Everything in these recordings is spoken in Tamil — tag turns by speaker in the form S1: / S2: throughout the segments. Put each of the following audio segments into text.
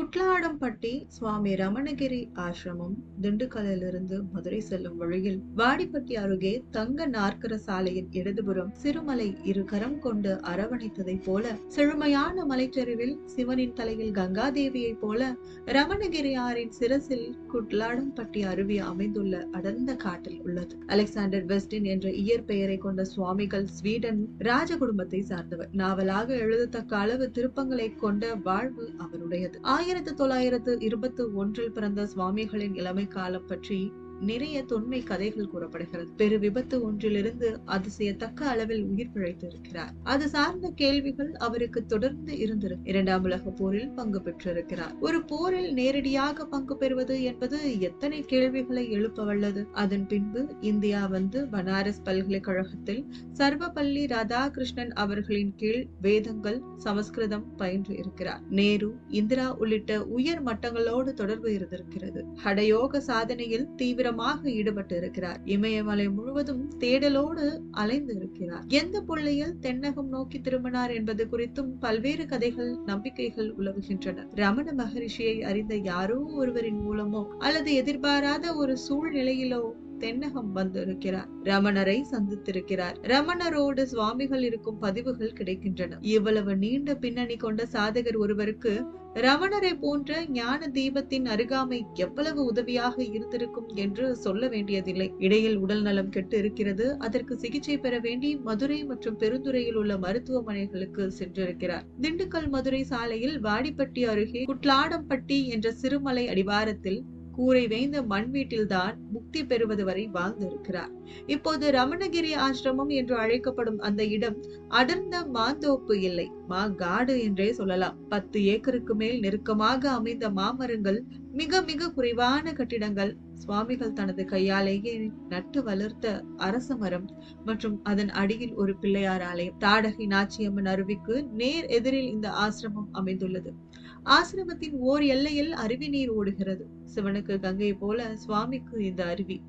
S1: குட்லாடம்பட்டி சுவாமி ரமணகிரி ஆசிரமம் திண்டுக்கல்லிருந்து மதுரை செல்லும் வழியில் வாடிப்பட்டி அருகே தங்க நாற்கர சாலையின் இடதுபுறம் சிறுமலை இரு கரம் கொண்டு அரவணைத்ததைப் போல செழுமையான மலைச்சரிவில் சிவனின் தலையில் கங்காதேவியைப் போல ரமணகிரியாரின் சிரசில் குட்லாடம்பட்டி அருவி அமைந்துள்ள அடர்ந்த காட்டில் உள்ளது. அலெக்சாண்டர் வெஸ்டின் என்ற இயற்பெயரை கொண்ட சுவாமிகள் ஸ்வீடன் ராஜ குடும்பத்தை சார்ந்தவர். நாவலாக எழுதத்தக்க அளவு திருப்பங்களை கொண்ட வாழ்வு அவருடையது. ஆயிரத்து தொள்ளாயிரத்து இருபத்தி ஒன்றில் பிறந்த சுவாமிகளின் இளமை காலம் பற்றி நிறைய தொன்மை கதைகள் கூறப்படுகிறது. பெரு விபத்து ஒன்றிலிருந்து அதிசயத்தக்க அளவில் உயிர் பிழைத்து இருக்கிறார் அது சார்ந்த கேள்விகள் அவருக்கு தொடர்ந்து இருந்திருக்கு இரண்டாம் உலக போரில் பங்கு பெற்றிருக்கிறார். ஒரு போரில் நேரடியாக பங்கு பெறுவது என்பது எத்தனை கேள்விகளை எழுப்ப வல்லது அதன் பின்பு இந்தியா வந்து பனாரஸ் பல்கலைக்கழகத்தில் சர்வபள்ளி ராதாகிருஷ்ணன் அவர்களின் கீழ் வேதங்கள் சமஸ்கிருதம் பயின்று இருக்கிறார். நேரு இந்திரா உள்ளிட்ட உயர் மட்டங்களோடு தொடர்பு இருந்திருக்கிறது. ஹடயோக சாதனையில் தீவிர தீவிரமாக ஈடுபட்டு இருக்கிறார். இமயமலை முழுவதும் தேடலோடு அலைந்து இருக்கிறார். எந்த புள்ளியில் தென்னகம் நோக்கி திரும்பினார் என்பது குறித்தும் பல்வேறு கதைகள் நம்பிக்கைகள் உலவுகின்றன. ரமண மகரிஷியை அறிந்த யாரோ ஒருவரின் மூலமோ அல்லது எதிர்பாராத ஒரு சூழ்நிலையிலோ தென்னகம் வந்திருக்கிறார். ரமணரை சந்தித்திருக்கிறார். ரமணரோடு சுவாமிகள் இருக்கும் பதிவுகள் கிடைக்கின்றன. இவ்வளவு நீண்ட பின்னணி கொண்ட சாதகர் ஒருவருக்கு ரமணரை போன்ற ஞான தீபத்தின் அருகாமை எவ்வளவு உதவியாக இருந்திருக்கும் என்று சொல்ல வேண்டியதில்லை. இடையில் உடல் நலம் கெட்டு இருக்கிறது. அதற்கு சிகிச்சை பெற வேண்டி மதுரை மற்றும் பெருந்துறையில் உள்ள மருத்துவமனைகளுக்கு சென்றிருக்கிறார். திண்டுக்கல் மதுரை சாலையில் வாடிப்பட்டி அருகே குட்லாடம்பட்டி என்ற சிறுமலை அடிவாரத்தில் கூரை வேய்ந்த மண் வீட்டில்தான் முக்தி பெறுவது வரை வாழ்ந்திருக்கிறார். இப்போது ரமணகிரி ஆசிரமம் என்று அழைக்கப்படும் அந்த இடம் அடர்ந்த மாந்தோப்பு இல்லை. மா காடு என்றே சொல்லலாம். பத்து ஏக்கருக்கு மேல் நெருக்கமாக அமைந்த மாமரங்கள் மிக மிக குறைவான கட்டிடங்கள் சுவாமிகள் தனது கையாலேயே நட்டு வளர்த்த அரச மரம் மற்றும் அதன் அடியில் ஒரு பிள்ளையார் ஆலயம். தாடகி நாச்சியம்மன் அருவிக்கு நேர் எதிரில் இந்த ஆசிரமம் அமைந்துள்ளது. ஆசிரமத்தின் ஓர் எல்லையில் அருவி நீர் ஓடுகிறது. சிவனுக்கு கங்கை போல சுவாமிக்கு இந்த அருவி.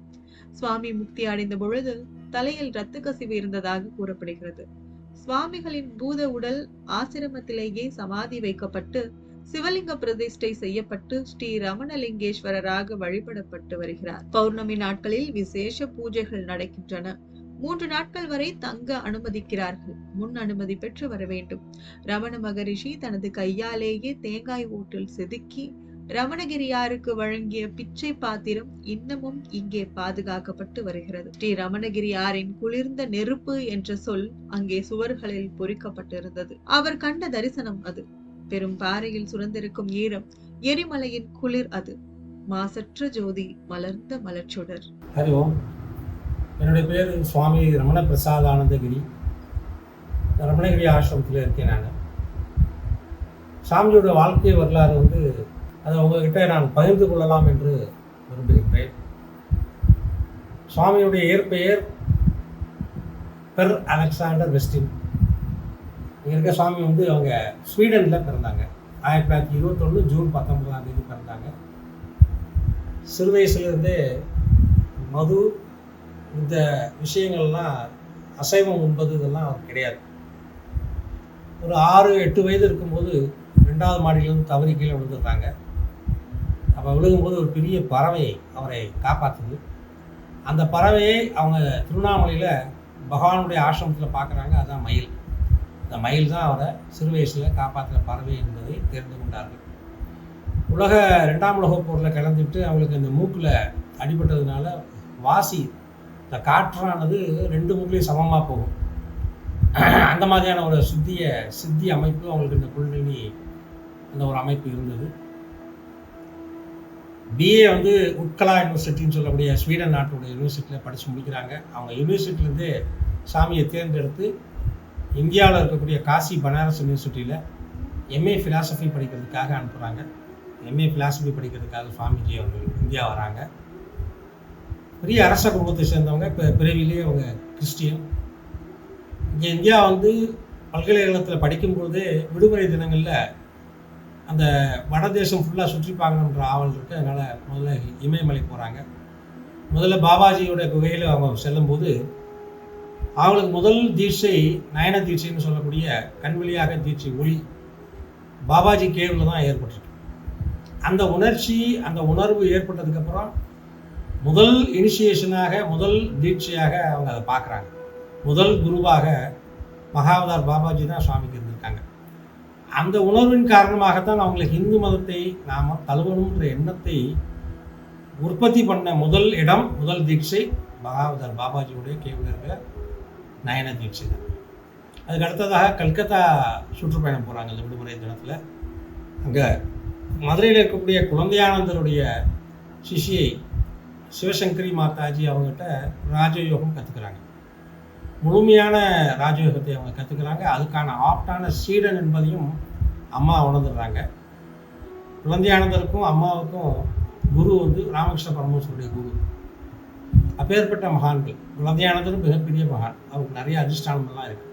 S1: சுவாமி முக்தி அடைந்த பொழுது தலையில் இரத்த கசிவு இருந்ததாக கூறப்படுகிறது. சுவாமிகளின் பூத உடல் ஆசிரமத்திலேயே சமாதி வைக்கப்பட்டு சிவலிங்க பிரதிஷ்டை செய்யப்பட்டு ஸ்ரீ ரமணலிங்கேஸ்வரராக வழிபடப்பட்டு வருகிறார். பௌர்ணமி நாட்களில் விசேஷ பூஜைகள் நடக்கின்றன. மூன்று நாட்கள் வரை தங்க அனுமதிக்கிறார்கள். முன் அனுமதி பெற்று வர வேண்டும். ரமண மகரிஷி தனது கையாலேயே தேங்காய் ஓட்டில் செதுக்கி ரமணகிரியாருக்கு வழங்கிய பிச்சை பாத்திரம் இன்னமும் இங்கே பாதுகாக்கப்பட்டு வருகிறது. ஸ்ரீ ரமணகிரியாரின் குளிர்ந்த நெருப்பு என்ற சொல் அங்கே சுவர்களில் பொறிக்கப்பட்டிருந்தது. அவர் கண்ட தரிசனம் அது. பெரும் பாறையில் சுரந்திருக்கும் ஈரம் எரிமலையின் குளிர் அது. மாசற்ற ஜோதி மலர்ந்த மலர்ச்சுடர்.
S2: ஹரி ஓம். என்னுடைய பேர் சுவாமி ரமண பிரசாத் ஆனந்தகிரி ரமணகிரி ஆசிரமத்தில் இருக்கேன் நான். சாமியோட வாழ்க்கை வரலாறு வந்து அதை உங்ககிட்ட நான் பகிர்ந்து கொள்ளலாம் என்று விரும்புகின்றேன். சுவாமியுடைய இயற்பெயர் பெர் அலெக்சாண்டர் வெஸ்டின். இங்கே இருக்க சுவாமி வந்து அவங்க ஸ்வீடனில் பிறந்தாங்க. ஆயிரத்தி தொள்ளாயிரத்தி இருபத்தொன்று ஜூன் பத்தொன்பதாம் தேதி பிறந்தாங்க. சிறு வயசுலேருந்தே மது இந்த விஷயங்கள்லாம் அசைவம் உண்பது இதெல்லாம் அவர் கிடையாது. ஒரு ஆறு எட்டு வயது இருக்கும்போது ரெண்டாவது மாடியிலேருந்து தவறி கீழே விழுந்துருக்காங்க அப்போ விழுகும்போது ஒரு பெரிய பறவை அவரை காப்பாற்றுது. அந்த பறவையை அவங்க திருவண்ணாமலையில் பகவானுடைய ஆசிரமத்தில் பார்க்குறாங்க அதுதான் மயில். அந்த மயில் தான் அவரை சிறு வயசில் காப்பாற்றுற பறவை என்பதை தெரிந்து கொண்டார்கள். உலக ரெண்டாம் உலகப் போரில் கலந்துட்டு அவங்களுக்கு இந்த மூக்கில் அடிபட்டதுனால வாசி இந்த காற்றானது ரெண்டு மூக்கிலையும் சமமாக போகும். அந்த மாதிரியான ஒரு சித்திய சித்தி அமைப்பு அவங்களுக்கு இந்த குண்டலினி அந்த ஒரு அமைப்பு இருந்தது. பிஏ வந்து உட்கலா யூனிவர்சிட்டின்னு சொல்லக்கூடிய ஸ்வீடன் நாட்டுடைய யூனிவர்சிட்டியில் படித்து முடிக்கிறாங்க. அவங்க யூனிவர்சிட்டிலேருந்து சாமியை தேர்ந்தெடுத்து இந்தியாவில் இருக்கக்கூடிய காசி பனாரஸ் யூனிவர்சிட்டியில் எம்ஏ ஃபிலாசபி படிக்கிறதுக்காக அனுப்புகிறாங்க எம்ஏ ஃபிலாசபி படிக்கிறதுக்காக சுவாமிஜி அவங்க இந்தியா வராங்க. பெரிய அரச குடும்பத்தை சேர்ந்தவங்க இப்போ பிறவிலேயே அவங்க கிறிஸ்டியன். இங்கே இந்தியா வந்து பல்கலைக்கழகத்தில் படிக்கும்போதே விடுமுறை தினங்களில் அந்த வடதேசம் ஃபுல்லாக சுற்றி பார்க்கணுன்ற ஆவல் இருக்குது அதனால் முதல்ல இமயமலை போகிறாங்க முதல்ல பாபாஜியோட குகையில் அவங்க செல்லும்போது அவங்களுக்கு முதல் தீட்சை நயன தீட்சைன்னு சொல்லக்கூடிய கண்வெளியாக தீட்சை ஒளி பாபாஜி கேவில் தான் ஏற்பட்டிருக்கு. அந்த உணர்ச்சி அந்த உணர்வு ஏற்பட்டதுக்கப்புறம் முதல் இனிஷியேஷனாக முதல் தீட்சையாக அவங்க அதை பார்க்குறாங்க. முதல் குருவாக மகாவதார் பாபாஜி தான் சுவாமிக்கு இருந்திருக்காங்க. அந்த உணர்வின் காரணமாகத்தான் அவங்களை ஹிந்து மதத்தை நாம் தழுவணுன்ற எண்ணத்தை உற்பத்தி பண்ண முதல் இடம் முதல் தீட்சை பகாவதர் பாபாஜியுடைய கேவுல நயன தீட்சை தான். அதுக்கு அடுத்ததாக கல்கத்தா சுற்றுப்பயணம் போகிறாங்க இந்த விடுமுறை தினத்தில். அங்கே மதுரையில் இருக்கக்கூடிய குழந்தையானந்தருடைய சிஷியை சிவசங்கரி மாதாஜி அவங்ககிட்ட ராஜயோகம் கற்றுக்கிறாங்க முழுமையான ராஜயோகத்தை அவங்க கற்றுக்கிறாங்க அதுக்கான ஆப்டான சீடன் என்பதையும் அம்மா உணர்ந்துடுறாங்க. குழந்தையானதற்கும் அம்மாவுக்கும் குரு வந்து ராமகிருஷ்ண பரமேஸ்வருடைய குரு. அப்பேற்பட்ட மகான்கள். குழந்தையானந்தரும் மிகப்பெரிய மகான். அவருக்கு நிறைய அதிர்ஷ்டானமெல்லாம் இருக்குது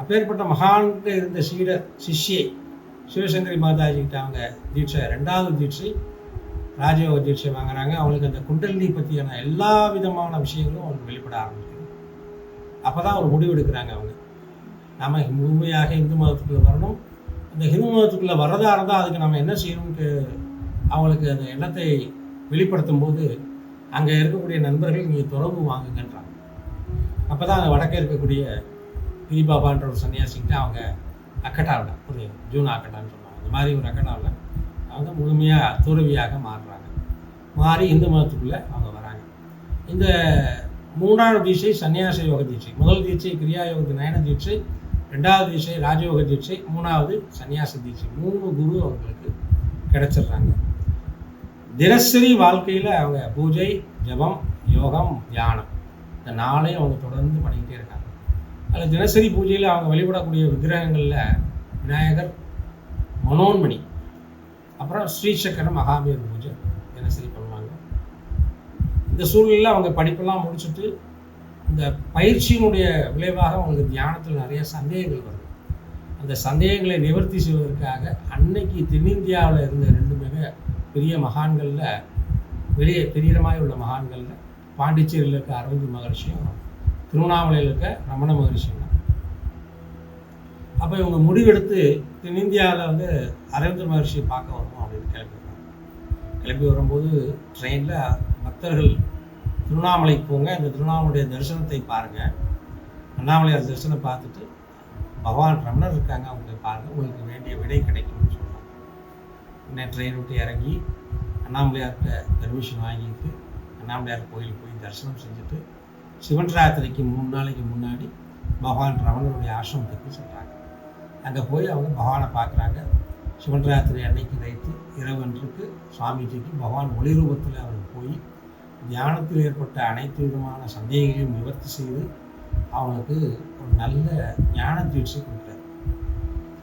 S2: அப்பேற்பட்ட மகான்கிட்ட இருந்த சீடர் சிஷ்யை சிவசங்கரி மாதாஜிக்கிட்ட அவங்க தீட்சை ரெண்டாவது தீட்சை ராஜயோக தீட்சை வாங்குறாங்க. அவங்களுக்கு அந்த குண்டலினி பற்றியான எல்லா விதமான விஷயங்களும் அவங்களுக்கு வெளிப்பட ஆரம்பிச்சு அப்போ தான் ஒரு முடிவு எடுக்கிறாங்க அவங்க. நம்ம முழுமையாக இந்து மதத்துக்குள்ளே வரணும். அந்த ஹிந்து மதத்துக்குள்ளே வர்றதாக இருந்தால் அதுக்கு நம்ம என்ன செய்யணும்ட்டு அவங்களுக்கு அந்த எண்ணத்தை வெளிப்படுத்தும் போது அங்கே இருக்கக்கூடிய நண்பர்கள் நீங்கள் தொடர்பு வாங்குங்கன்றாங்க. அப்போ தான் அங்கே வடக்கே இருக்கக்கூடிய திரிபாபான்ற ஒரு சன்னியாசிக்கிட்ட அவங்க அக்கட்டாவில் ஒரு ஜூன் அக்கட்டான்னு சொல்லுவாங்க. அந்த மாதிரி ஒரு அக்கட்டாவில் அவங்க முழுமையாக துறவியாக மாறுறாங்க. மாறி இந்து மதத்துக்குள்ளே அவங்க வராங்க. இந்த மூன்றாவது தீட்சை சன்னியாச யோக தீட்சை. முதல் தீட்சை கிரியா யோக நயன தீட்சை ரெண்டாவது தீட்சை ராஜயோக தீட்சை மூணாவது சன்னியாச தீட்சை. மூணு குரு அவங்களுக்கு கிடைச்சிடுறாங்க. தினசரி வாழ்க்கையில் அவங்க பூஜை ஜபம் யோகம் தியானம். இந்த நாளையும் அவங்க தொடர்ந்து பண்ணிக்கிட்டே இருக்காங்க. அதில் தினசரி பூஜையில் அவங்க வழிபடக்கூடிய விக்கிரகங்களில் விநாயகர் மனோன்மணி அப்புறம் ஸ்ரீசக்கர மகாவீர் இந்த சூழ்நிலையில் அவங்க படிப்பெல்லாம் முடிச்சுட்டு இந்த பயிற்சியினுடைய விளைவாக அவங்களுக்கு தியானத்தில் நிறைய சந்தேகங்கள் வருது. அந்த சந்தேகங்களை நிவர்த்தி செய்வதற்காக அன்னைக்கு தென்னிந்தியாவில் இருந்த ரெண்டு மிக பெரிய மகான்களில் வெளியே தெரிகிற மாதிரி உள்ள மகான்களில் பாண்டிச்சேரியில் இருக்க அரவிந்த் மகர்ஷியும் திருவண்ணாமலையில் இருக்க ரமண மகர்ஷியும். தான் அப்போ இவங்க முடிவெடுத்து தென்னிந்தியாவில் வந்து அரவிந்த் மகர்ஷியை பார்க்க வரணும் அப்படின்னு கிளம்பி கிளம்பி வரும்போது ட்ரெயினில் பக்தர்கள் திருவண்ணாமலைக்கு போங்க. இந்த திருவண்ணாமலையுடைய தரிசனத்தை பாருங்கள் அண்ணாமலையார் தரிசனம் பார்த்துட்டு பகவான் ரமணர் இருக்காங்க. அவங்க பாருங்கள் உங்களுக்கு வேண்டிய விடை கிடைக்கும்னு சொல்கிறாங்க உடனே ட்ரெயின் விட்டு இறங்கி அண்ணாமலையார்கிட்ட பெர்மிஷன் வாங்கிட்டு அண்ணாமலையார் கோயிலுக்கு போய் தரிசனம் செஞ்சுட்டு சிவன் ராத்திரிக்கு மூணு நாளைக்கு முன்னாடி பகவான் ரமணருடைய ஆசிரமத்துக்கு சென்றாங்க. அங்கே போய் அவங்க பகவானை பார்க்குறாங்க. சிவன் ராத்திரி அன்னைக்கு வைத்து இரவன்றுக்கு சுவாமிஜிக்கு பகவான் ஒளி ரூபத்தில் அவர் போய் தியானத்தில் ஏற்பட்ட அனைத்து விதமான சந்தேகங்களையும் நிவர்த்தி செய்து அவனுக்கு ஒரு நல்ல ஞான தீட்சை கொடுக்குறாரு.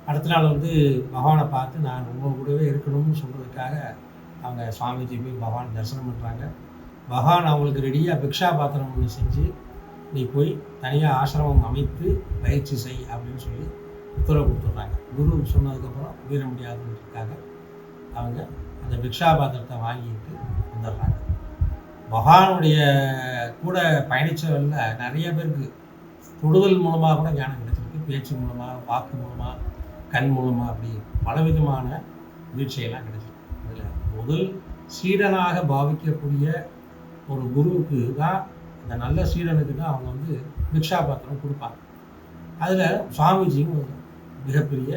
S2: அடுத்த நாள் வந்து பகவானை பார்த்து நான் உங்கள் கூடவே இருக்கணும்னு சொல்கிறதுக்காக அவங்க சுவாமிஜி போய் பகவான் தரிசனம் பண்ணுறாங்க பகவான் அவங்களுக்கு ரெடியாக பிக்ஷா பாத்திரம் ஒன்று செஞ்சு நீ போய் தனியாக ஆசிரமம் அமைத்து பயிற்சி செய் அப்படின்னு சொல்லி உத்தரவு கொடுத்துட்றாங்க. குரு சொன்னதுக்கப்புறம் மீற முடியாதுன்றதுக்காக அவங்க அந்த பிக்ஷாபாத்திரத்தை வாங்கிட்டு வந்துடுறாங்க. பகவானுடைய கூட பயணித்தவரில் நிறைய பேருக்கு தொடுதல் மூலமாக கூட ஞானம் கிடைச்சிருக்கு. பேச்சு மூலமாக வாக்கு மூலமாக கண் மூலமாக அப்படி பலவிதமான வீழ்ச்சியெல்லாம் கிடைச்சிருக்கு. அதில் முதல் சீடனாக பாவிக்கக்கூடிய ஒரு குருவுக்கு தான் இந்த நல்ல சீடனுக்கு தான் அவங்க வந்து பிக்ஷா பாத்திரம் கொடுப்பாங்க. அதில் சுவாமிஜியும் ஒரு மிகப்பெரிய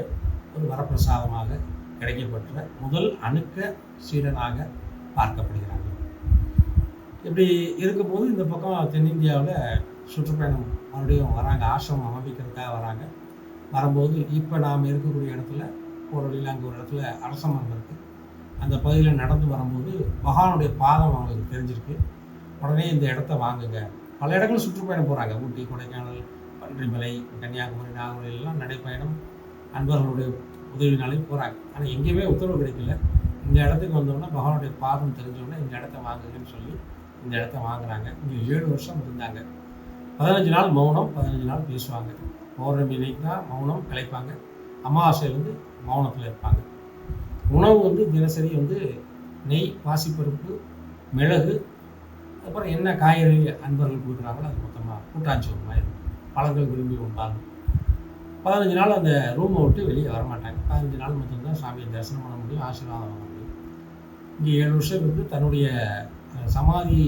S2: ஒரு வரப்பிரசாதமாக கிடைக்கப்பட்ட முதல் அணுக்க சீடனாக பார்க்கப்படுகிறாங்க இப்படி இருக்கும்போது இந்த பக்கம் தென்னிந்தியாவில் சுற்றுப்பயணம் மறுபடியும் வராங்க ஆசிரமம் அமைக்கிறதுக்காக வராங்க. வரும்போது இப்போ நாம் இருக்கக்கூடிய இடத்துல ஒரு வழியில் அங்கே ஒரு இடத்துல அரசமரம் இருக்குது அந்த பகுதியில் நடந்து வரும்போது மகானுடைய பாதம் அவங்களுக்கு தெரிஞ்சிருக்கு. உடனே இந்த இடத்த வாங்குங்க. பல இடங்கள் சுற்றுப்பயணம் போகிறாங்க ஊட்டி கொடைக்கானல் பன்றிமலை கன்னியாகுமரி நாகர்கோவில் எல்லாம் நடைப்பயணம் அன்பர்களுடைய உதவினாலையும் போகிறாங்க ஆனால் எங்கேயுமே உத்தரவு கிடைக்கல. இந்த இடத்துக்கு வந்தோம்னா பகவானுடைய பாதம் தெரிஞ்சோடனே இந்த இடத்த வாங்குங்கன்னு சொல்லி இந்த இடத்த வாங்குறாங்க. இங்கே ஏழு வருஷம் இருந்தாங்க. பதினஞ்சு நாள் மௌனம் பதினஞ்சு நாள் பேசுவாங்க. பௌர்ணமி அன்னைக்கு தான் மௌனம் கலைப்பாங்க அமாவாசையிலேருந்து மௌனத்தில் இருப்பாங்க. உணவு வந்து தினசரி வந்து நெய் பாசிப்பருப்பு மிளகு அப்புறம் என்ன காய்கறி அன்பர்கள் கொடுக்குறாங்களோ அது மொத்தமாக கூட்டாஞ்சோறு மாதிரி பழங்கள் விரும்பி உண்டாங்க பதினஞ்சு நாள் அந்த ரூமை விட்டு வெளியே வரமாட்டாங்க. பதினஞ்சு நாள் மட்டும்தான் சாமியை தரிசனம் பண்ண முடியும் ஆசீர்வாதம் பண்ண முடியும். இங்கே ஏழு வருஷம் இருந்து தன்னுடைய சமாதி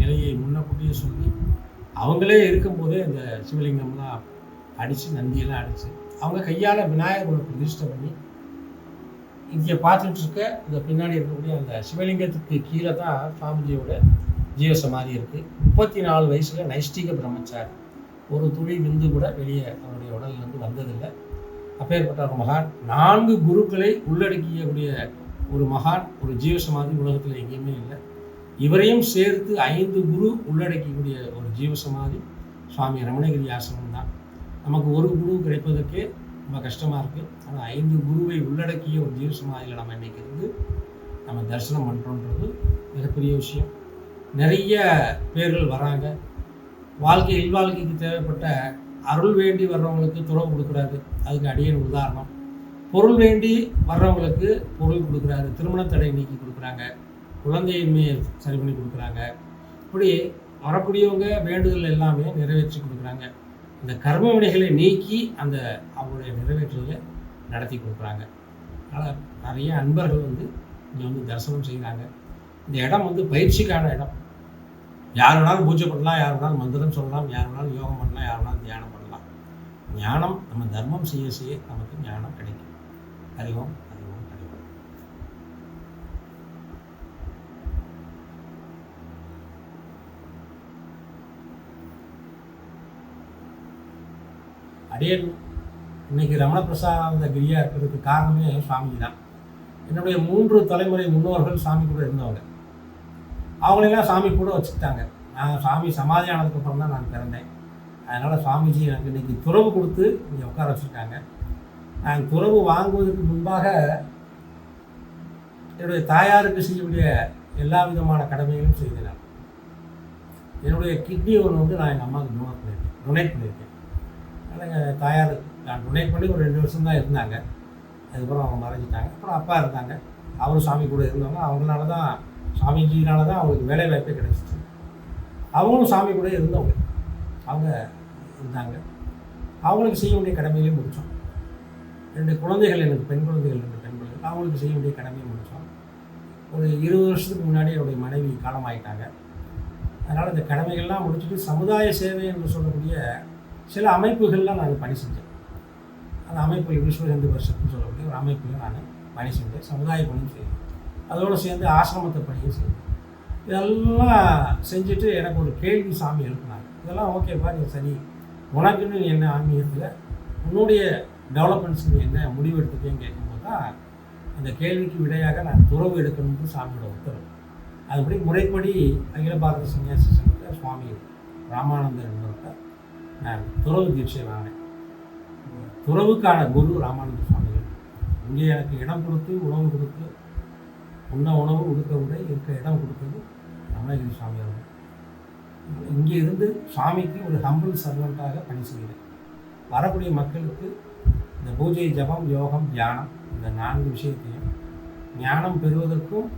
S2: நிலையை முன்னக்கூட்டியே சொல்லி அவங்களே இருக்கும்போதே அந்த சிவலிங்கம்லாம் அடித்து நந்தியெல்லாம் அடித்து அவங்க கையால் விநாயகரோட பிரதிஷ்டை பண்ணி இங்கே பார்த்துட்டு இருக்க இந்த பின்னாடி இருக்கக்கூடிய அந்த சிவலிங்கத்துக்கு கீழே தான் சுவாமிஜியோட ஜீவசமாதி இருக்குது முப்பத்தி நாலு வயசில் நைஷ்டிக பிரம்மச்சாரி. ஒரு துளி விந்து கூட வெளியே அவருடைய உடல்லிருந்து வந்ததில்லை. அப்பேற்பட்ட ஒரு மகான் நான்கு குருக்களை உள்ளடக்கியக்கூடிய ஒரு மகான் ஒரு ஜீவசமாதி உலகத்தில் எங்கேயுமே இல்லை. இவரையும் சேர்த்து ஐந்து குரு உள்ளடக்கக்கூடிய ஒரு ஜீவசமாதி சுவாமி ரமணகிரி ஆசிரமம் தான். நமக்கு ஒரு குரு கிடைப்பதற்கே ரொம்ப கஷ்டமாக இருக்குது ஆனால் ஐந்து குருவை உள்ளடக்கிய ஒரு ஜீவசமாதியில் நம்ம இன்னைக்கு இருந்து நம்ம தரிசனம் பண்ணுறோன்றது மிகப்பெரிய விஷயம். நிறைய பேர்கள் வராங்க. வாழ்க்கை இல்வாழ்க்கைக்கு தேவைப்பட்ட அருள் வேண்டி வர்றவங்களுக்கு துறவு கொடுக்குறாரு. அதுக்கு அடியன் உதாரணம். பொருள் வேண்டி வர்றவங்களுக்கு பொருள் கொடுக்குறாரு. திருமண தடை நீக்கி கொடுக்குறாங்க. குழந்தையின்மையை சரி பண்ணி கொடுக்குறாங்க. இப்படி வரக்கூடியவங்க வேண்டுதல் எல்லாமே நிறைவேற்றி கொடுக்குறாங்க. இந்த கர்ம வினைகளை நீக்கி அந்த அவங்களுடைய நிறைவேற்றுதலை நடத்தி கொடுக்குறாங்க. அதனால் நிறைய அன்பர்கள் வந்து இங்கே வந்து தரிசனம் செய்கிறாங்க. இந்த இடம் வந்து பயிற்சிக்கான இடம். யார் வேணாலும் பூஜை பண்ணலாம் யார் வேணாலும் மந்திரம் சொல்லலாம் யார் வேணாலும் யோகம் பண்ணலாம் யார் வேணாலும் தியானம் பண்ணலாம். ஞானம் நம்ம தர்மம் செய்ய செய்ய நமக்கு ஞானம் கிடைக்கும். அறிவோம் அறிவோம் அறிவோம் அடியன் இன்னைக்கு ரமண பிரசாத கிரியா இருக்கிறதுக்கு காரணமே சுவாமிஜி தான். என்னுடைய மூன்று தலைமுறை முன்னோர்கள் சாமி கூட இருந்தவங்க. அவங்களெல்லாம் சாமி கூட வச்சுக்கிட்டாங்க. நான் சாமி சமாதி ஆனதுக்கப்புறம் தான் நான் பிறந்தேன். அதனால் சுவாமிஜி எனக்கு இன்றைக்கி துறவு கொடுத்து இங்கே உட்கார வச்சுருக்காங்க. நான் துறவு வாங்குவதற்கு முன்பாக என்னுடைய தாயாருக்கு செய்யக்கூடிய எல்லா விதமான கடமைகளும் செய்தேன் என்னுடைய கிட்னி ஒன்று வந்து நான் எங்கள் அம்மாவுக்கு டொனேட் பண்ணியிருக்கேன். டொனேட் பண்ணியிருக்கேன். அதனால் எங்கள் தாயார் நான் டொனேட் பண்ணி ஒரு ரெண்டு வருஷம் தான் இருந்தாங்க. அதுக்கப்புறம் அவங்க மறைஞ்சிட்டாங்க. அப்புறம் அப்பா இருந்தாங்க. அவரும் சாமி கூட இருந்தவங்க. அவங்களால தான் சாமிஜினால தான் அவங்களுக்கு வேலை வாய்ப்பே கிடைச்சிச்சு. அவங்களும் சாமி கூட இருந்தவங்க. அவங்க இருந்தாங்க. அவங்களுக்கு செய்ய வேண்டிய கடமையிலே முடித்தோம் ரெண்டு குழந்தைகள் எனக்கு பெண் குழந்தைகள் ரெண்டு பெண் குழந்தைகள் அவங்களுக்கு செய்ய வேண்டிய கடமையை முடித்தோம் ஒரு இருபது வருஷத்துக்கு முன்னாடி என்னுடைய மனைவி காலமாயிட்டாங்க. அதனால் இந்த கடமைகள்லாம் முடிச்சுட்டு சமுதாய சேவை என்று சொல்லக்கூடிய சில அமைப்புகள்லாம் நான் பணி செஞ்சேன் அந்த அமைப்பு விஸ்வ ஹிந்து வருஷத்துன்னு சொல்லக்கூடிய ஒரு அமைப்பில் நான் பணி செஞ்சேன். சமுதாய பணியும் செய்வேன் அதோடு சேர்ந்து ஆசிரமத்தை பணியும் செய்தேன் இதெல்லாம் செஞ்சுட்டு எனக்கு ஒரு கேள்வி சாமி எழுப்பினாங்க இதெல்லாம் ஓகேப்பா நீ சரி. உனக்குன்னு என்ன ஆன்மீகத்தில்? உன்னுடைய டெவலப்மெண்ட்ஸ் நீ என்ன முடிவு எடுத்துக்கேன்னு கேட்கும்போது தான் அந்த கேள்விக்கு விடையாக நான் துறவு எடுக்கணும்னு சாமியோட உத்தரவு. அதுபடி முறைப்படி அகில பாரத சன்னியாசி சங்கத்தில் சுவாமி ராமானந்தர் என்பவர்கிட்ட நான் துறவு தீட்சை வாங்கினேன். துறவுக்கான குரு ராமானந்த சுவாமிகள். இங்கே எனக்கு இடம் கொடுத்து உணவு கொடுத்து உண்ண உணவு உடுக்க உடை இருக்க இடம் கொடுத்தது ரமணகிரி சாமியார் அவர்கள். இங்கே இருந்து சாமிக்கு ஒரு ஹம்பிள் சர்வெண்ட்டாக பணி செய்கிறேன். வரக்கூடிய மக்களுக்கு இந்த பூஜை ஜபம் யோகம் தியானம் இந்த நான்கு விஷயத்தையும் ஞானம் பெறுவதற்கும்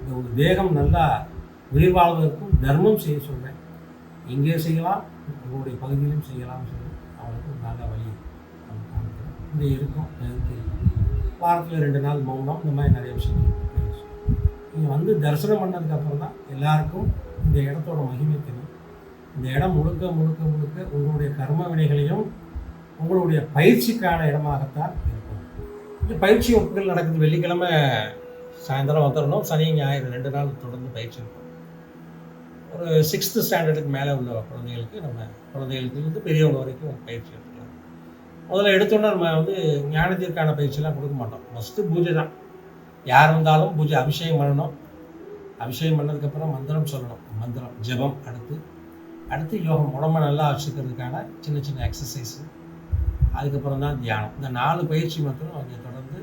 S2: இந்த ஒரு தேகம் நல்லா உயிர் வாழ்வதற்கும் தர்மம் செய்ய சொல்கிறேன் இங்கே செய்யலாம் உங்களுடைய பகுதியிலும் செய்யலாம்னு சொல்லி அவங்களுக்கு ஒரு நல்ல வழி இங்கே இருக்கும் வாரத்தில் ரெண்டு நாள் மௌனம் இந்த மாதிரி நிறைய விஷயங்கள். நீங்கள் வந்து தரிசனம் பண்ணதுக்கப்புறம் தான் எல்லாருக்கும் இந்த இடத்தோட மகிமை தெரியும். இந்த இடம் முழுக்க முழுக்க முழுக்க உங்களுடைய கர்ம வினைகளையும் உங்களுடைய பயிற்சிக்கான இடமாகத்தான் இருக்கும். இந்த பயிற்சி வகுப்புகள் நடக்குது. வெள்ளிக்கிழமை சாயந்தரம் வந்துடணும். சனி ஞாயிறு ரெண்டு நாள் தொடர்ந்து பயிற்சி இருக்கும். ஒரு சிக்ஸ்த்து ஸ்டாண்டர்டுக்கு மேலே உள்ள குழந்தைகளுக்கு நம்ம குழந்தைகளுக்கு வந்து பெரியவங்க வரைக்கும் பயிற்சி எடுத்துக்கலாம். முதல்ல எடுத்தோன்னா நம்ம வந்து ஞானத்திற்கான பயிற்சியெலாம் கொடுக்க மாட்டோம். ஃபஸ்ட்டு பூஜை தான். யார் வந்தாலும் பூஜை அபிஷேகம் பண்ணணும். அபிஷேகம் பண்ணதுக்கப்புறம் மந்திரம் சொல்லணும். மந்திரம் ஜபம் அடுத்து அடுத்து யோகம். உடம்ப நல்லா வச்சுக்கிறதுக்கான சின்ன சின்ன எக்ஸசைஸு அதுக்கப்புறம் தான் தியானம். இந்த நாலு பயிற்சி மட்டும் அவங்க தொடர்ந்து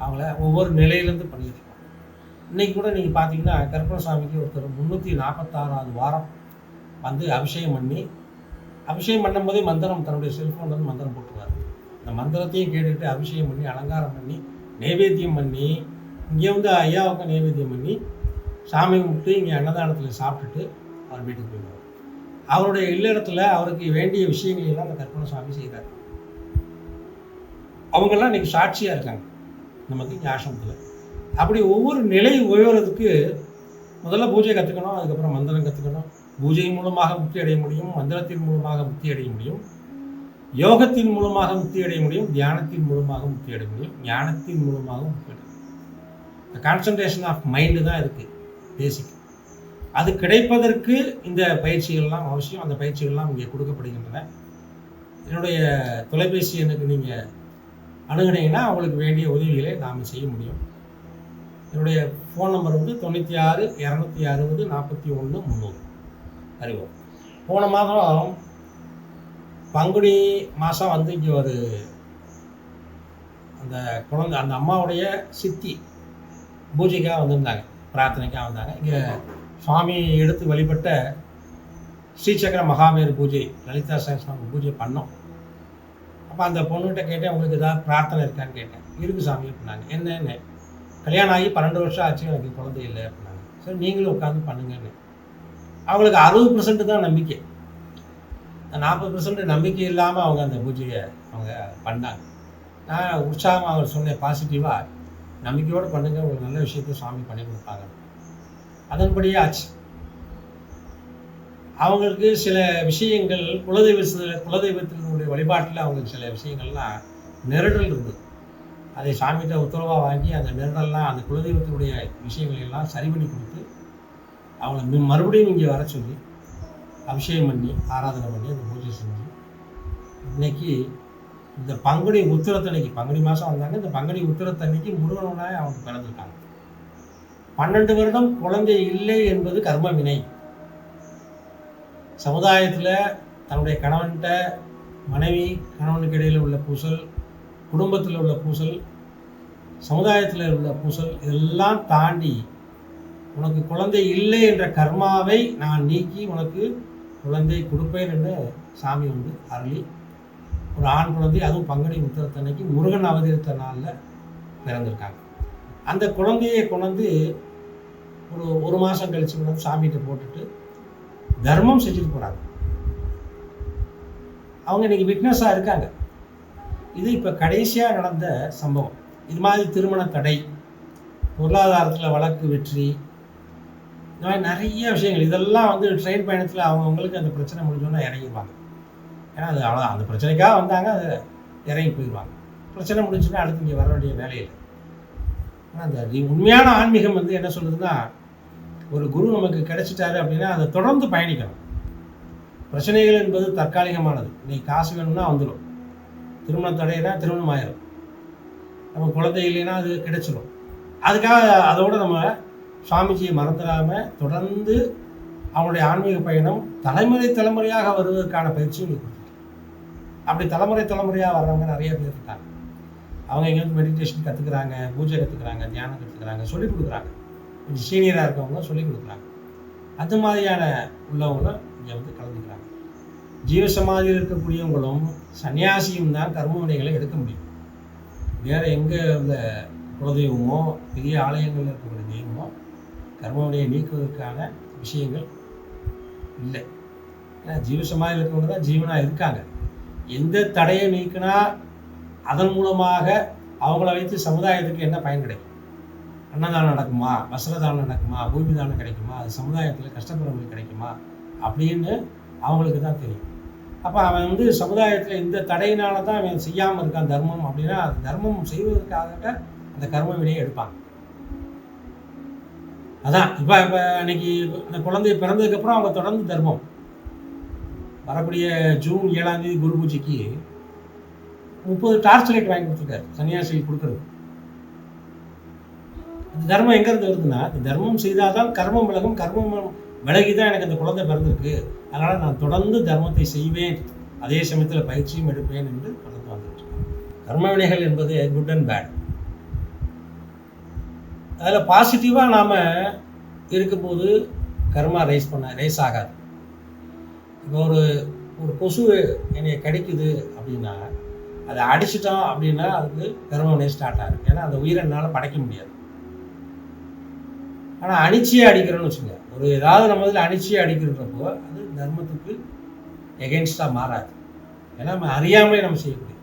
S2: அவங்கள ஒவ்வொரு நிலையிலேருந்து பண்ணியிருக்கோம் இருக்கோம் இன்றைக்கி கூட நீங்கள் பார்த்தீங்கன்னா கருப்பணசாமிக்கு ஒருத்தர் முந்நூற்றி நாற்பத்தாறாவது வாரம் வந்து அபிஷேகம் பண்ணி அபிஷேகம் பண்ணும்போதே மந்திரம் தன்னுடைய செல்ஃபோன் வந்து மந்திரம் போட்டுருவார். இந்த மந்திரத்தையும் கேட்டுட்டு அபிஷேகம் பண்ணி அலங்காரம் பண்ணி நைவேத்தியம் பண்ணி இங்கே வந்து ஐயாவுக்கு நைவேத்தியம் பண்ணி சாமி கும்பிட்டு இங்கே அன்னதானத்தில் சாப்பிட்டுட்டு அவர் வீட்டுக்கு போயிடுவார். அவருடைய இல்லறத்தில் அவருக்கு வேண்டிய விஷயங்கள் எல்லாம் அந்த கற்பனை சுவாமி செய்கிறார் அவங்கெல்லாம் இன்னைக்கு சாட்சியாக இருக்காங்க. நமக்கு இங்கே ஆசிரமத்தில். அப்படி ஒவ்வொரு நிலை உயர்றதுக்கு முதல்ல பூஜை கற்றுக்கணும் அதுக்கப்புறம் மந்திரம் கற்றுக்கணும் பூஜை மூலமாக முக்தி அடைய முடியும் மந்திரத்தின் மூலமாக முக்தி அடைய முடியும். யோகத்தின் மூலமாக முக்தி அடைய முடியும் தியானத்தின் மூலமாக முக்தி அடைய முடியும் ஞானத்தின் மூலமாக முக்தி அடைய முடியும் இந்த கான்சன்ட்ரேஷன் ஆஃப் மைண்டு தான் இருக்குது பேசிக் அது கிடைப்பதற்கு இந்த பயிற்சிகள்லாம் அவசியம். அந்த பயிற்சிகள்லாம் இங்கே கொடுக்கப்படுகின்றன. என்னுடைய தொலைபேசி எண்ணுக்கு நீங்கள் அணுகுனீங்கன்னா அவங்களுக்கு வேண்டிய உதவிகளை நாம் செய்ய முடியும். என்னுடைய ஃபோன் நம்பர் வந்து தொண்ணூற்றி ஆறு இரநூத்தி அறுபது நாற்பத்தி ஒன்று முந்நூறு. அறிவோம். போன மாதம் பங்குனி மாதம் வந்து இங்கே ஒரு அந்த குழந்தை அந்த அம்மாவுடைய சித்தி பூஜைக்காக வந்திருந்தாங்க பிரார்த்தனைக்காக வந்தாங்க. இங்கே சுவாமி எடுத்து வழிபட்ட ஸ்ரீசக்கர மகாவீர் பூஜை லலிதா சகஸ்ரநாம பூஜை பண்ணோம். அப்போ அந்த பொண்ணுகிட்ட கேட்டேன் உங்களுக்கு ஏதாவது பிரார்த்தனை இருக்கான்னு கேட்டேன். இருக்கு சாமி அப்படின்னாங்க. என்னென்னு கல்யாணம் ஆகி பன்னெண்டு வருஷம் ஆச்சு எனக்கு குழந்தை இல்லை அப்படின்னாங்க. சரி நீங்களும் உட்காந்து பண்ணுங்கன்னு. அவங்களுக்கு அறுபது பர்சன்ட் தான் நம்பிக்கை. நாற்பது பர்சன்ட் நம்பிக்கை இல்லாமல் அவங்க அந்த பூஜையை அவங்க பண்ணாங்க. நான் உற்சாகமாக அவர் சொன்னேன் பாசிட்டிவாக நம்பிக்கையோடு பண்ணுங்க உங்களுக்கு நல்ல விஷயத்தை சாமி பண்ணி கொடுப்பாங்க. அதன்படியே ஆச்சு. அவங்களுக்கு சில விஷயங்கள் குலதெய்வ குலதெய்வத்தினுடைய வழிபாட்டில் அவங்களுக்கு சில விஷயங்கள்லாம் நெருடல் இருந்தது. அதை சாமிகிட்ட உத்தரவாக வாங்கி அந்த நெருடல்லாம் அந்த குலதெய்வத்தினுடைய விஷயங்களையெல்லாம் சரி பண்ணி கொடுத்து அவங்கள மி- மறுபடியும் இங்கே வர சொல்லி அபிஷேகம் பண்ணி ஆராதனை பண்ணி அந்த பூஜை செஞ்சு இன்னைக்கு இந்த பங்குனி உத்திரத்தன்னைக்கு பங்குனி மாதம் வந்தாங்க. இந்த பங்குனி உத்திரத்தன்னைக்கு முருகனாய் அவங்க பிறந்திருக்காங்க. பன்னெண்டு வருடம் குழந்தை இல்லை என்பது கர்ம வினை சமுதாயத்தில் தன்னுடைய கணவன்கிட்ட மனைவி கணவனுக்கு இடையில் உள்ள பூசல் குடும்பத்தில் உள்ள பூசல் சமுதாயத்தில் உள்ள பூசல் இதெல்லாம் தாண்டி உனக்கு குழந்தை இல்லை என்ற கர்மாவை நான் நீக்கி உனக்கு குழந்தை கொடுப்பேன் என்று சாமி வந்து அருளி ஒரு ஆண் குழந்தை அதுவும் பங்குனி உத்தரத்தன்னைக்கு முருகன் அவதரித்த நாளில் பிறந்திருக்காங்க. அந்த குழந்தையை கொண்டாந்து ஒரு ஒரு மாதம் கழிச்சு கொண்டு சாமிகிட்ட போட்டுட்டு தர்மம் செஞ்சுட்டு போகிறாங்க அவங்க இன்னைக்கு விட்னஸாக இருக்காங்க. இது இப்போ கடைசியாக நடந்த சம்பவம். இது மாதிரி திருமண தடை பொருளாதாரத்தில் வழக்கு வெற்றி இந்த மாதிரி நிறைய விஷயங்கள். இதெல்லாம் வந்து ட்ரெயின் பயணத்தில் அவங்கவுங்களுக்கு அந்த பிரச்சனை முடிஞ்சோன்னா இறங்கிடுவாங்க ஏன்னா அது அவ்வளோ அந்த பிரச்சனைக்காக வந்தாங்க அது இறங்கி போயிடுவாங்க பிரச்சனை முடிஞ்சுன்னா அடுத்து இங்கே வர வேண்டிய வேலையில் ஆனால் அந்த உண்மையான ஆன்மீகம் வந்து என்ன சொல்லுதுன்னா ஒரு குரு நமக்கு கிடைச்சிட்டாரு அப்படின்னா அதை தொடர்ந்து பயணிக்கணும். பிரச்சனைகள் என்பது தற்காலிகமானது. இன்னைக்கு காசு வேணும்னா வந்துடும் திருமண தடையினா திருமணம் ஆயிரும். நம்ம குழந்தை இல்லைன்னா அது கிடைச்சிடும் அதுக்காக அதோடு நம்ம சுவாமிஜியை மறந்துடாமல் தொடர்ந்து அவனுடைய ஆன்மீக பயணம் தலைமுறை தலைமுறையாக வருவதற்கான பயிற்சியும் அப்படி தலைமுறை தலைமுறையாக வர்றவங்க நிறைய பேர் இருக்காங்க. அவங்க எங்களுக்கு வந்து மெடிடேஷன் கற்றுக்குறாங்க பூஜை கற்றுக்குறாங்க தியானம் கற்றுக்குறாங்க சொல்லிக் கொடுக்குறாங்க. கொஞ்சம் சீனியராக இருக்கவங்க சொல்லிக் கொடுக்குறாங்க. அது மாதிரியான உள்ளவங்களும் இங்கே வந்து கலந்துக்கிறாங்க. ஜீவசமாதியில் இருக்கக்கூடியவங்களும் சன்னியாசியும் தான் கர்ம வினைகளை எடுக்க முடியும். வேறு எங்கே உள்ள குலதெய்வமோ பெரிய ஆலயங்களில் இருக்கக்கூடிய தெய்வமோ கர்ம நீக்குவதற்கான விஷயங்கள் இல்லை. ஏன்னா ஜீவசமாதியில் இருக்கவங்க தான் ஜீவனாக இருக்காங்க. எந்த தடையை நீக்கினா அதன் மூலமாக அவங்கள வைத்து சமுதாயத்துக்கு என்ன பயன் கிடைக்கும்? அன்னதானம் நடக்குமா? வஸ்திரதானம் நடக்குமா? பூமி தானம் கிடைக்குமா? அது சமுதாயத்தில் கஷ்டப்படுறவங்களுக்கு கிடைக்குமா? அப்படின்னு அவங்களுக்கு தான் தெரியும். அப்போ அவன் வந்து சமுதாயத்தில் இந்த தடையினால தான் அவன் செய்யாமல் இருக்கான் தர்மம் அப்படின்னா அது தர்மம் செய்வதற்காக அந்த கர்ம வினையை எடுப்பாங்க. அதான். இப்போ இப்போ இன்னைக்கு அந்த குழந்தை பிறந்ததுக்கப்புறம் அவங்க தொடர்ந்து தர்மம். வரக்கூடிய ஜூன் ஏழாம் தேதி குரு பூஜைக்கு முப்பது டார்ச் லைட் வாங்கி கொடுத்துருக்காரு. சன்னியாசிகள் கொடுக்குறது. இந்த தர்மம் எங்கேருந்து வருதுன்னா இந்த தர்மம் செய்தால்தான் கர்மம் விலகும் கர்மம் விலகி தான் எனக்கு அந்த குழந்தை பிறந்திருக்கு. அதனால் நான் தொடர்ந்து தர்மத்தை செய்வேன். அதே சமயத்தில் பயிற்சியும் எடுப்பேன் என்று தொடர்ந்து வந்துட்டு கர்ம வினைகள் என்பது குட் அண்ட் பேட் அதில் பாசிட்டிவாக நாம் இருக்கும்போது கர்மா ரைஸ் பண்ண ரைஸ் ஆகாது. இப்போ ஒரு ஒரு கொசு என்னைய கடிக்குது அப்படின்னா அதை அடிச்சிட்டோம் அப்படின்னா அதுக்கு கர்ம ஸ்டார்ட் ஆகும் ஏன்னா அந்த உயிரினால் என்னால் படைக்க முடியாது. ஆனால் அணிச்சியே அடிக்கிறோன்னு வச்சுங்க ஒரு ஏதாவது நம்ம இதில் அணிச்சியே அடிக்கிறப்போ அது தர்மத்துக்கு எகென்ஸ்டாக மாறாது. ஏன்னா நம்ம அறியாமலே நம்ம செய்யக்கூடிய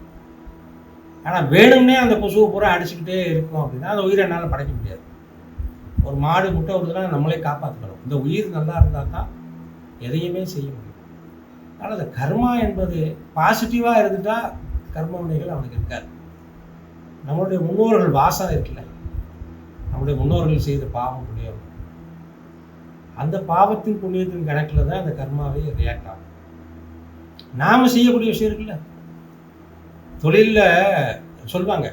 S2: ஆனால் வேணும்னே அந்த கொசுவை பூரா அடிச்சுக்கிட்டே இருக்கும் அப்படின்னா அந்த உயிரை என்னால் படைக்க முடியாது. ஒரு மாடு முட்டை விடுதுன்னா நம்மளே காப்பாற்றணும் இந்த உயிர் நல்லா இருந்தால் தான் எதையுமே செய்ய முடியும் ஆனால் அந்த கர்மா என்பது பாசிட்டிவாக இருந்துட்டால் கர்ம வினைகள் அவனுக்கு இருக்காது. நம்மளுடைய முன்னோர்கள் வாசம் இருக்குல்ல. நம்முடைய முன்னோர்கள் செய்த பாவம் புண்ணியம். அந்த பாவத்தின் புண்ணியத்தின் கணக்கில் தான் அந்த கர்மாவே ரியாக்ட் ஆகும். நாம் செய்யக்கூடிய விஷயம் இருக்குல்ல. தொழிலில் சொல்லுவாங்க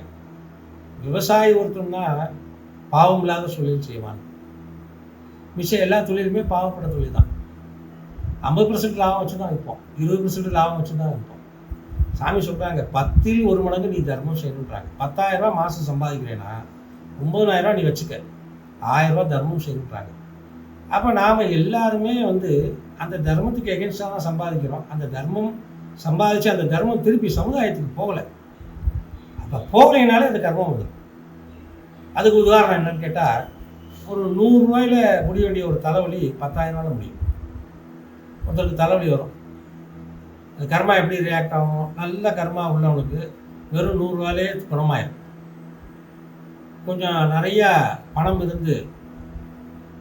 S2: விவசாயி ஒருத்தம்னா பாவம் இல்லாத தொழில் செய்வாங்க மிச்சம் எல்லா தொழிலுமே பாவப்பட்ட தொழில் தான். ஐம்பது பர்சன்ட் லாபம் வச்சு தான் இருப்போம். இருபது பர்சன்ட் லாபம் வச்சு தான் இருப்போம். சாமி சொல்கிறாங்க பத்தில் ஒரு மடங்கு நீ தர்மம் செய்யணுன்றாங்க பத்தாயிரம் ரூபாய் மாதம் சம்பாதிக்கிறேன்னா ஒம்பதாயிரம் ரூபா நீ வச்சுக்க. ஆயிரம் ரூபா தர்மம் செய்யணுன்றாங்க அப்போ நாம் எல்லாருமே வந்து அந்த தர்மத்துக்கு எகென்ஸ்டாக தான் சம்பாதிக்கிறோம். அந்த தர்மம் சம்பாதிச்சு அந்த தர்மம் திருப்பி சமுதாயத்துக்கு போகலை. அப்போ போகலைனாலே அந்த கர்மம் வருது அதுக்கு உதாரணம் என்னன்னு கேட்டால் ஒரு நூறுரூவாயில் முடிய வேண்டிய ஒரு தலைவலி பத்தாயிரம் ரூபாயில் முடியும். ஒருத்தருக்கு தலைவலி வரும். அந்த கர்மா எப்படி ரியாக்ட் ஆகும்? நல்ல கர்மா உள்ளவனுக்கு வெறும் நூறுரூவாலே குணமாயிடும் கொஞ்சம் நிறையா பணம் இருந்து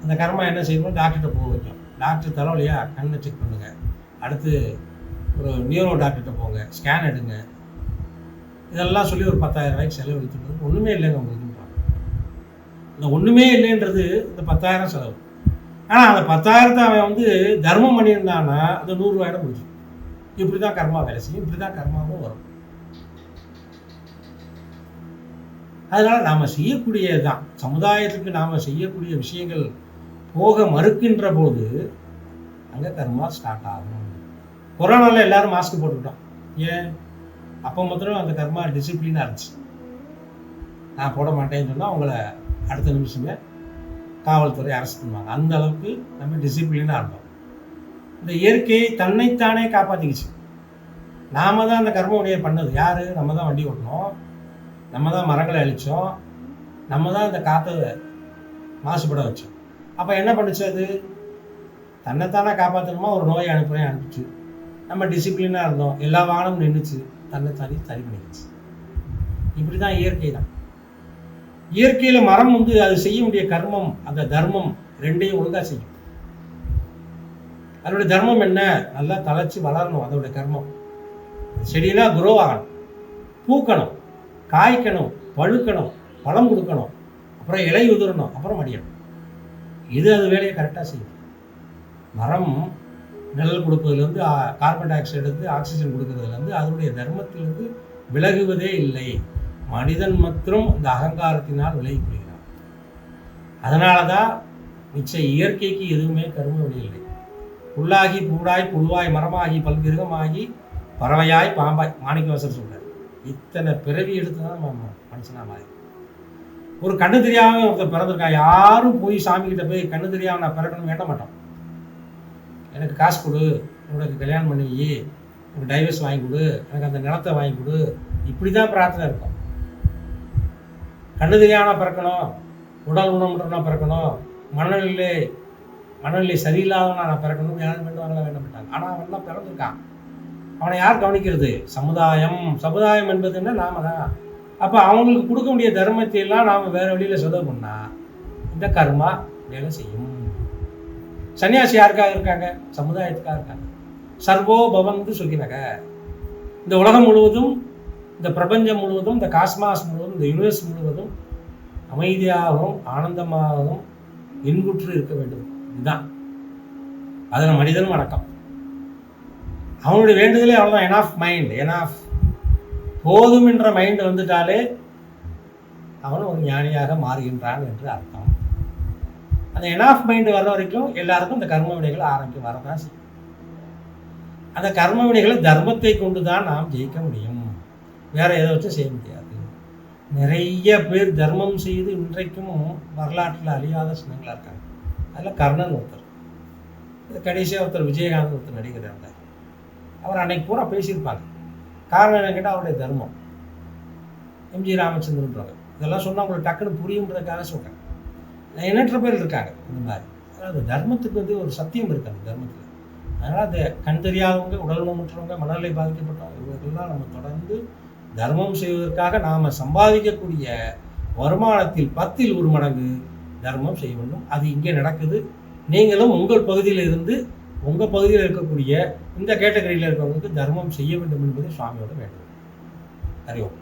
S2: அந்த கர்மா என்ன செய்யணும் டாக்டர்கிட்ட போக வைக்கும் டாக்டர் தலைவலியா கண்ணை செக் பண்ணுங்கள் அடுத்து ஒரு நியூரோ டாக்டர்கிட்ட போங்க. ஸ்கேன் எடுங்க. இதெல்லாம் சொல்லி ஒரு பத்தாயிரம் ரூபாய்க்கு செலவு ஒன்றுமே இல்லைங்க உங்களுக்கு. இந்த ஒன்றுமே இல்லைன்றது இந்த பத்தாயிரம் செலவு. ஆனால் அந்த பத்தாயிரத்தை அவன் வந்து தர்மம் பண்ணியிருந்தான்னா அந்த நூறுரூவாயிடம் முடிஞ்சிடும். இப்படி தான் கர்மா வேலை செய்யும் இப்படி தான் கர்மாவும் வரும். அதனால் நாம் செய்யக்கூடியது செய்யக்கூடியதுதான். சமுதாயத்துக்கு நாம் செய்யக்கூடிய விஷயங்கள் போக மறுக்கின்ற போது அங்கே கர்மா ஸ்டார்ட் ஆகும். கொரோனாவில் எல்லாரும் மாஸ்க் போட்டுக்கிட்டோம். ஏன்? அப்போ மாத்திரம் அந்த கர்மா டிசிப்ளினாக இருந்துச்சு. நான் போட மாட்டேன்னு சொன்னால் அவங்கள அடுத்த நிமிஷமே காவல்துறை அரெஸ்ட் பண்ணுவாங்க. அந்த அளவுக்கு நம்ம டிசிப்ளினாக இருந்தோம் இந்த இயற்கையை தன்னைத்தானே காப்பாற்றிக்கிச்சு நாம தான் அந்த கர்ம வினையை பண்ணது. யார்? நம்ம தான் வண்டி ஓட்டணும். நம்ம தான் மரங்களை அழிச்சோம். நம்ம தான் இந்த காற்றை மாசுபட வச்சோம். அப்போ என்ன பண்ணுச்சு அது? தன்னைத்தானே காப்பாற்றணுமா ஒரு நோயை அனுப்புறேன் அனுப்பிச்சு. நம்ம டிசிப்ளினாக இருந்தோம். எல்லா வாகனமும் நின்றுச்சு தன்னைத்தானே சரி பண்ணிக்கிச்சு. இப்படி தான் இயற்கை தான். இயற்கையில் மரம் வந்து அது செய்ய வேண்டிய கர்மம் அந்த தர்மம் ரெண்டையும் ஒழுங்கா செய்யும். அதோட தர்மம் என்ன? நல்லா தழைச்சி வளரணும் அதோட கர்மம். செடியெல்லாம் குரோ ஆகணும். பூக்கணும் காய்க்கணும் பழுக்கணும் பழம் கொடுக்கணும் அப்புறம் இலை உதிரணும் அப்புறம் அடியணும். இது அது வேலையை கரெக்டாக செய்யும். மரம் நிழல் கொடுப்பதுலேருந்து கார்பன் டை ஆக்சைடு ஆக்சிஜன் கொடுக்கறதுலேருந்து அதனுடைய தர்மத்திலிருந்து விலகுவதே இல்லை. மனிதன் மற்றும் இந்த அகங்காரத்தினால் விலகி கொள்கிறான் அதனால தான் மிச்ச இயற்கைக்கு எதுவுமே கரும வழியில்லை புல்லாகி பூடாய் புழுவாய் மரமாகி பல்கிருகமாகி பறவையாய் பாம்பாய் மாணிக்கவாசர் சொல்றார். இத்தனை பிறவி எடுத்து தான் நம்ம மனுஷனா மாறி ஒரு கண்ணு தெரியாம ஒருத்தர் பிறந்திருக்கான் யாரும் போய் சாமி கிட்ட போய் கண்ணு தெரியாம நான் பிறக்கணும் வேண்ட மாட்டோம். எனக்கு காசு கொடு உனக்கு கல்யாணம் பண்ணி எனக்கு டைவர்ஸ் வாங்கி கொடு எனக்கு அந்த நிலத்தை வாங்கி கொடு. இப்படி தான் பிரார்த்தனை இருக்கும். கண்ணு பிறக்கணும் உடல் ஊனமுற்றனா பிறக்கணும் மனநிலை மனநிலை சரியில்லாதவனா நான் பிறக்கணும் யாரும் வேண்டுவாங்களா வேண்டப்பட்டாங்க ஆனால் அவன் எல்லாம் பிறந்திருக்கான்? அவனை யார் கவனிக்கிறது? சமுதாயம். சமுதாயம் என்பது என்ன? நாம தான். அப்போ அவங்களுக்கு கொடுக்க வேண்டிய தர்மத்தை எல்லாம் வேறு வழியில் வழியில செலவு பண்ணா இந்த கர்மா வேலை செய்யும். சன்னியாசி யாருக்காக இருக்காங்க? சமுதாயத்துக்காக இருக்காங்க. சர்வோ பவந்து சுகினக. இந்த உலகம் முழுவதும் இந்த பிரபஞ்சம் முழுவதும் இந்த காஸ்மாஸ் முழுவதும் இந்த யூனிவர்ஸ் முழுவதும் அமைதியாகவும் ஆனந்தமாகவும் இன்புற்று இருக்க வேண்டும். இதுதான். அதில் மனிதனும் அடக்கம். அவனுடைய வேண்டுதலே அவ்வளோதான் ஆஃப் மைண்ட் எனாஃப் போதும் என்ற மைண்ட் வந்துட்டாலே அவன் ஒரு ஞானியாக மாறுகின்றான் என்று அர்த்தம். அந்த எனாஃப் மைண்டு வர்ற வரைக்கும் எல்லாருக்கும் இந்த கர்ம வினைகள் ஆரம்பிக்கும் வரதான் செய்யும். அந்த கர்ம வினைகளை தர்மத்தை கொண்டு தான் நாம் ஜெயிக்க முடியும். வேற எதை வச்சும் செய்ய முடியாது. நிறைய பேர் தர்மம் செய்து இன்றைக்கும் வரலாற்றில் அழியாத சின்னங்களாக இருக்காங்க. அதில் கர்ணன் ஒருத்தர். இது கடைசியாக ஒருத்தர் விஜயகாந்த் ஒருத்தர் நடிகர் இருந்தார். அவர் அன்னைக்கு பூரா பேசியிருப்பாங்க. காரணம் என்ன கேட்டால் அவருடைய தர்மம். எம்ஜி ராமச்சந்திரன்றவர் இதெல்லாம் சொன்னால் உங்களுக்கு டக்குன்னு புரியுன்றதுக்காக சொல்கிறேன் எண்ணற்ற பேர் இருக்காங்க இந்த மாதிரி. அதாவது தர்மத்துக்கு வந்து ஒரு சத்தியம் இருக்கு அந்த தர்மத்தில். அதனால் அந்த கண் தெரியாதவங்க உடல் ஊனமுற்றவங்க மனநிலை பாதிக்கப்பட்டவங்க இவர்களெல்லாம் நம்ம தொடர்ந்து தர்மம் செய்வதற்காக நாம் சம்பாதிக்கக்கூடிய வருமானத்தில் பத்தில் ஒரு மடங்கு தர்மம் செய்ய வேண்டும். அது இங்கே நடக்குது. நீங்களும் உங்கள் பகுதியில் இருந்து உங்கள் பகுதியில் இருக்கக்கூடிய இந்த கேட்டகரியில் இருக்கிறவங்களுக்கு தர்மம் செய்ய வேண்டும் என்பது சுவாமியோட வேண்டும் அறிவோம்